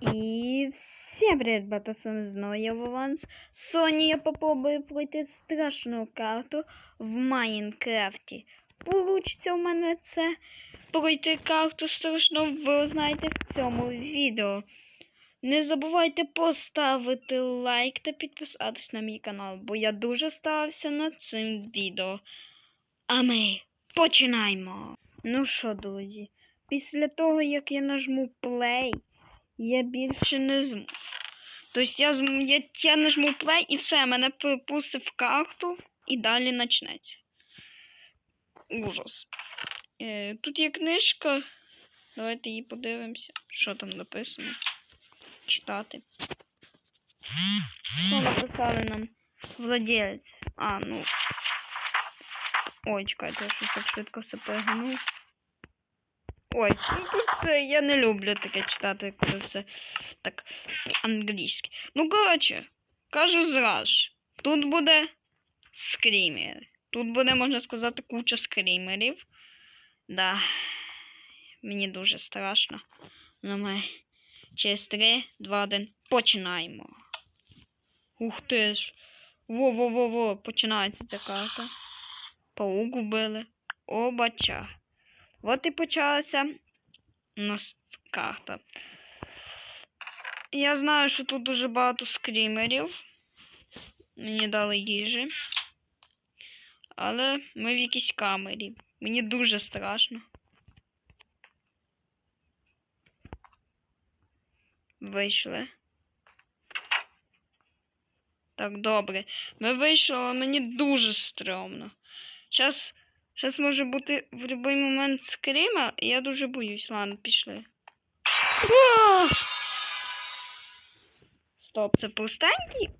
І всім привіт, ребята, саме знову я Вованс. Сьогодні я попробую пройти страшну карту в Майнкрафті. Получиться у мене це пройти карту страшну, ви узнаєте в цьому відео. Не забувайте поставити лайк та підписатись на мій канал, бо я дуже старався над цим відео. А ми починаємо. Ну що, друзі, після того, як я нажму play, я більше не зможу. Тобто я, я, я нажму play і все, мене пропустив в карту і далі почнеться. Ужас. Е, тут є книжка. Давайте її подивимося. Що там написано? Читати. Що написали нам владелець? А, ну. Ой, чекайте, я щось так швидко все перегнув. Ой, ну тут я не люблю таке читати, коли все так англійське. Ну, коротше, кажу зразу. Тут буде скрімер. Тут буде, можна сказати, куча скрімерів. Да. Мені дуже страшно. Ну, ми через 3, 2, 1 починаємо. Ух ти ж. Во-во-во-во, починається ця карта. Паук убили. Обача. От і почалася у нас карта. Я знаю, що тут дуже багато скрімерів. Мені дали їжі. Але ми в якійсь камері. Мені дуже страшно. Вийшли. Так, добре. Ми вийшли, але мені дуже стрьомно. Зараз Зараз може бути в будь-який момент скріма, і я дуже боюсь. Ладно, пішли. А! Стоп, це пустенький?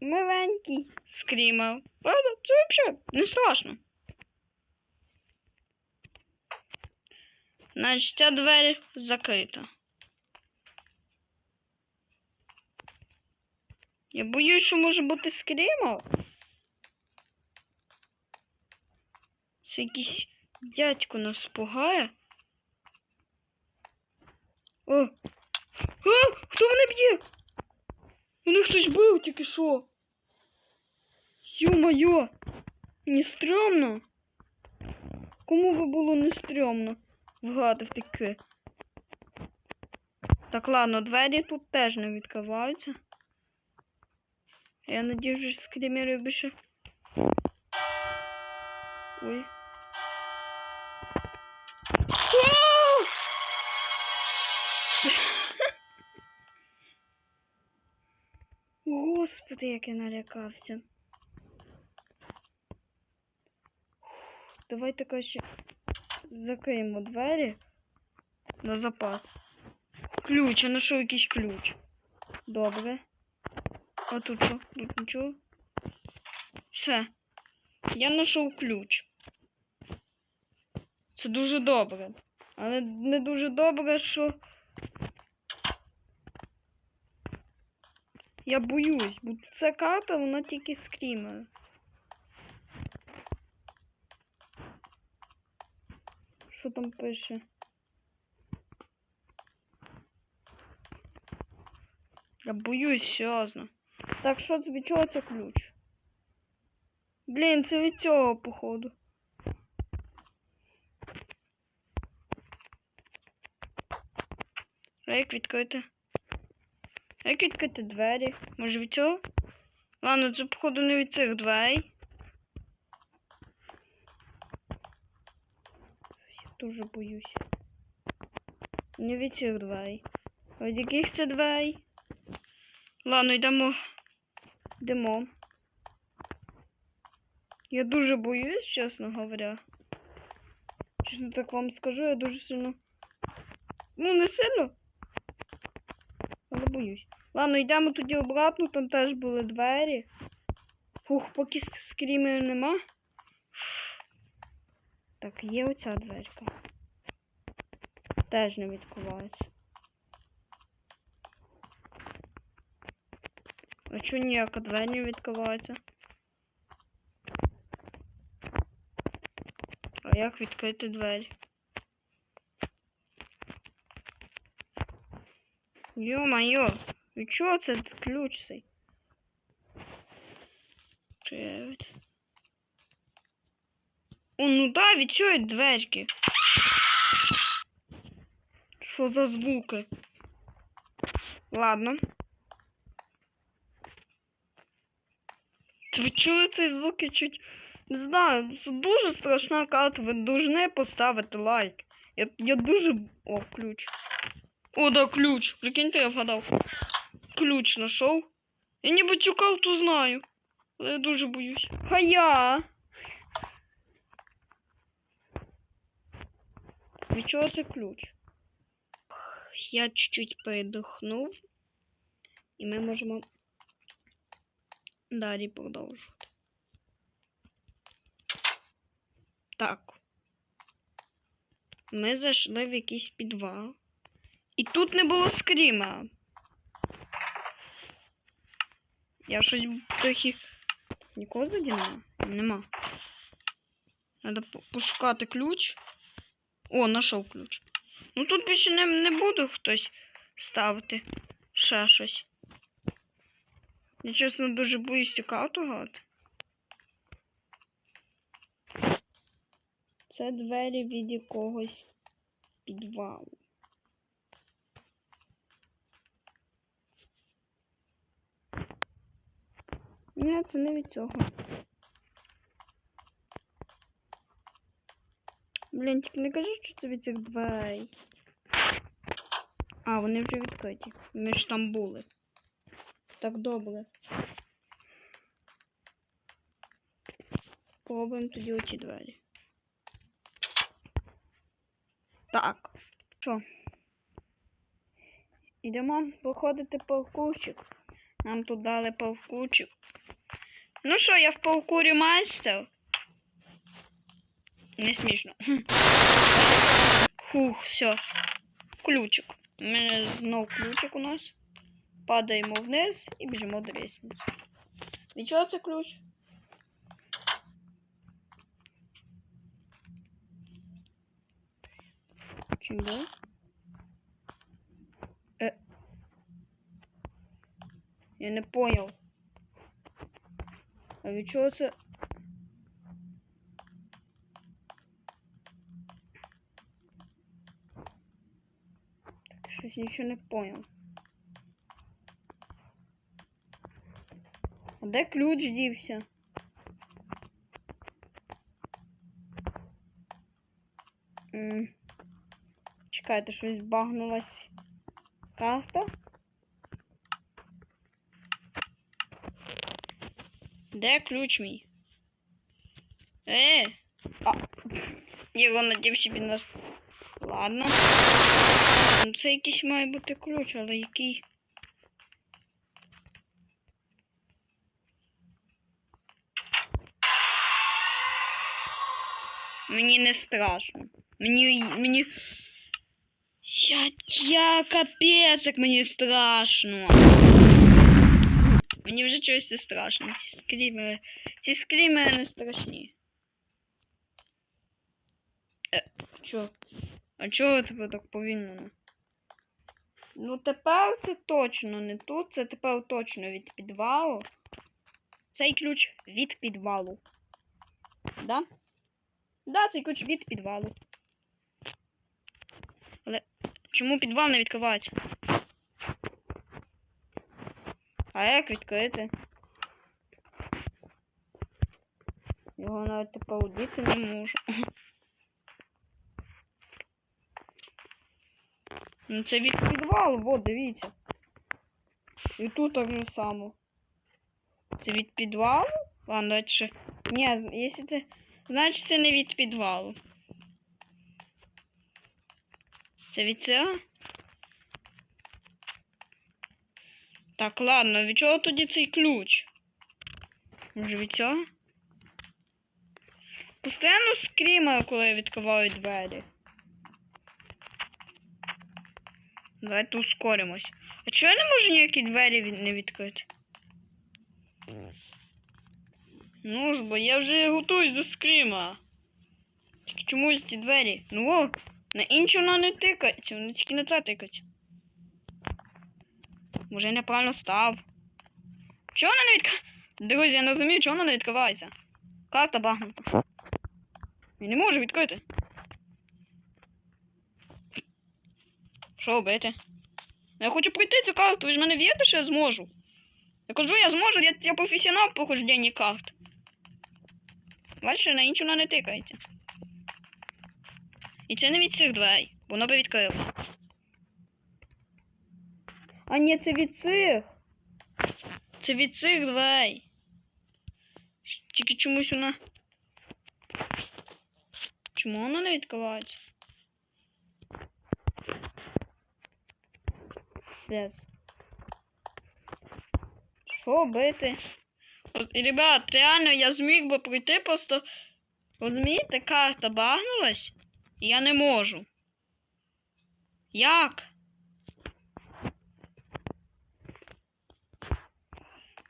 Миленький скріма. Правда? Це взагалі не страшно. Значить, ця двері закрита. Я боюсь, що може бути скріма. Це якийсь дядько нас пугає. О! А! Хто мене б'є? Мене хтось бив тільки що. Ё-моё! Не стрьомно. Кому би було не стрьомно вгадав таке? Так, ладно, двері тут теж не відкриваються. Я надіюсь, що скримерів більше. Ой. Господи, як я налякався. Давайте краще закриємо двері на запас. Ключ, я знайшов якийсь ключ. Добре. А тут що? Тут нічого. Все. Я знайшов ключ. Це дуже добре. Але не дуже добре, що. Я боюсь, бо ця карта, вона тільки скрімер. Що там пише? Я боюсь, серйозно. Так, що це від чого це ключ? Блін, це від цього, походу. Як відкрити? Як відкрити двері? Може від цього? Ладно, це, походу, не від цих дверей. Я дуже боюсь. Не від цих дверей. А від яких це дверей? Ладно, йдемо. Йдемо. Я дуже боюсь, чесно говоря. Чесно так вам скажу, я дуже сильно. Ну, не сильно. Боюсь. Ладно, йдемо тоді обратно, там теж були двері. Фух, поки ск- скрімів нема. Так, є оця дверка. Теж не відкривається. А чого ніяка двері не відкривається? А як відкрити двері? Ё-моё, і чого це ключ цей? Привет. О, ну да, від цієї дверки. Що за звуки? Ладно. Ви чули цей звук? Я чуть не знаю. Це дуже страшна карта. Ви повинні поставити лайк. Я, я дуже. О, ключ. О, да, ключ. Прикиньте, я вгадав. Ключ знайшов. Я ніби цю карту знаю. Але я дуже боюсь. Хая. Від чого це ключ? Я чуть-чуть передохнув. І ми можемо далі продовжувати. Так. Ми зайшли в якийсь підвал. І тут не було скріма. Я щось трохи. Нікого ззаді нема? Треба пошукати ключ. О, знайшов ключ. Ну тут більше не, не буду хтось ставити ще щось. Я чесно дуже боюсь карту грати. Це двері від якогось підвалу. Ні, це не від цього. Блін, тільки не кажи, що це від цих дверей. А, вони вже відкриті. Ми ж там були. Так добре. Пробуємо тоді оці двері. Так. Що? Ідемо походити паркурчик. Нам тут дали паркурчик. Ну що, я в паркурі майстер? Не смішно. Фух, все. Ключик. У мене знов ключик у нас. Падаємо вниз і біжимо до лестниці. Від чого це ключ? Чого? Е. Я не понял. А від чого це? Так, щось нічого не понял. А де ключ дівся? Чекайте, щось багнулась карта. Де ключ мій? Е! А! Його надівся від нас. Ладно. Ну це якийсь має бути ключ, але який. Мені не страшно. Мені. мені. Я, я капець, як мені страшно. Мені вже чогось не страшно. Ці скрімери. Ці скрімери не страшні. Е, чо? А чого тебе так повільно? Ну тепер це точно не тут, це тепер точно від підвалу. Цей ключ від підвалу. Да? Да, цей ключ від підвалу. Але чому підвал не відкривається? А як відкрити? Його навіть тепер удити не можу. Ну це від підвалу, вот, дивіться. І тут так же само. Це від підвалу? Ладно, давайте ще. Ні, якщо це. Значить це не від підвалу. Це від цього? Так, ладно, від чого тоді цей ключ? Може від цього? Постоянно скрімаю, коли я відкриваю двері. Давайте ускоримось. А чого я не можу ніякі двері не відкрити? Ну ж бо я вже готуюсь до скріма. Тільки чомусь ці двері. Ну о, на іншу вона не тикається, вона тільки на це тикається. Може я неправильно став. Чого вона не відкривається? Друзі, я не розумію, чого вона не відкривається. Карта багнута. Я не можу відкрити. Що робити? Я хочу пройти цю карту, ви ж мене вірите, що я зможу. Я кажу, я зможу, я, я професіонал в прохожденні карт. Бачите, на іншу вона не тикається. І це не від цих дверей, воно би відкрило. А ні, це від цих. Це від цих дверей. Тільки чомусь вона. Чому вона не відкривається? Без. Що робити? От, ребят, реально я зміг би пройти просто. Розумієте, карта багнулась, і я не можу. Як?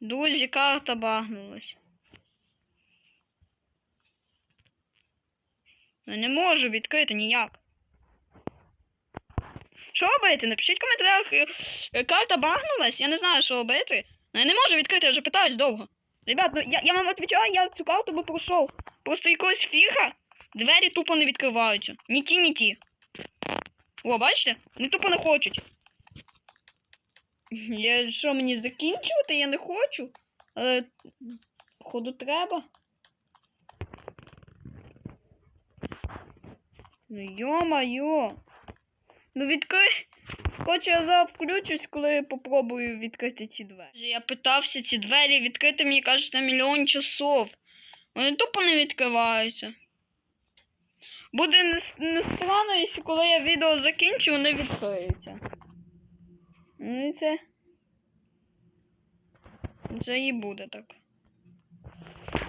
Друзі, карта багнулась. Я не можу відкрити ніяк. Що робити? Напишіть в коментарях. е, е, Карта багнулась, я не знаю, що робити. Ну, я не можу відкрити, я вже питаюсь довго. Ребят, ну я, я вам відповідаю, я цю карту би пройшов. Просто якогось фіга двері тупо не відкриваються. Ні ті, ні ті. О, бачите? Вони тупо не хочуть. Я що, мені закінчувати? Я не хочу. Але походу треба. Ну йо-майо. Ну відкрий. Хоче я зараз включусь, коли я попробую відкрити ці двері. Я питався ці двері відкрити, мені кажеться, мільйон часов. Вони тупо не відкриваються. Буде не странно, якщо коли я відео закінчу, вони відкриються. Ну і це. Це і буде так.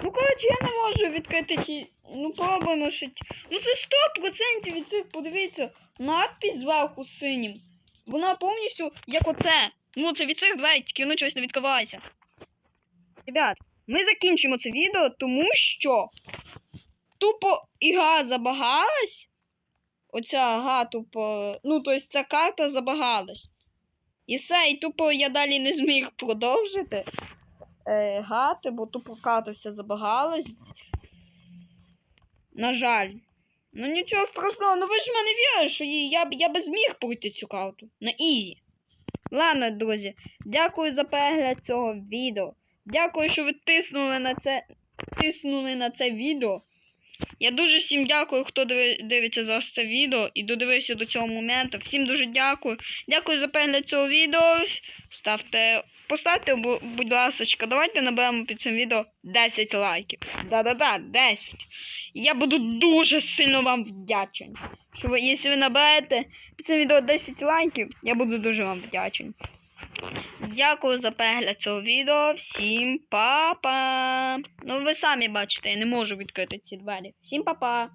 Ну, коротше, я не можу відкрити ці. Ну, пробуємо ще. Ну це 100% від цих, подивіться, надпись зверху синім. Вона повністю як оце. Ну, це від цих дверей, тільки воно чогось не відкривається. Ребят, ми закінчимо це відео, тому що тупо іга забагалась. Оця га тупо. Ну, тобто ця карта забагалась. І все, і тупо я далі не зміг продовжити е, грати, бо тупо карта вся забагалась. На жаль. Ну нічого страшного, ну ви ж в мене вірите, що я, б- я би зміг пройти цю карту. На ізі. Ладно, друзі, дякую за перегляд цього відео. Дякую, що ви тиснули на це, тиснули на це відео. Я дуже всім дякую, хто дивиться зараз це відео і додивився до цього моменту. Всім дуже дякую. Дякую за перегляд цього відео. Ставте, поставте, будь ласка, давайте наберемо під цим відео 10 лайків. Да-да-да, 10. Я буду дуже сильно вам вдячен. Що ви, якщо ви наберете під цим відео 10 лайків, я буду дуже вам вдячен. Дякую за перегляд цього відео. Всім па-па. Ну ви самі бачите, я не можу відкрити ці двері. Всім па-па.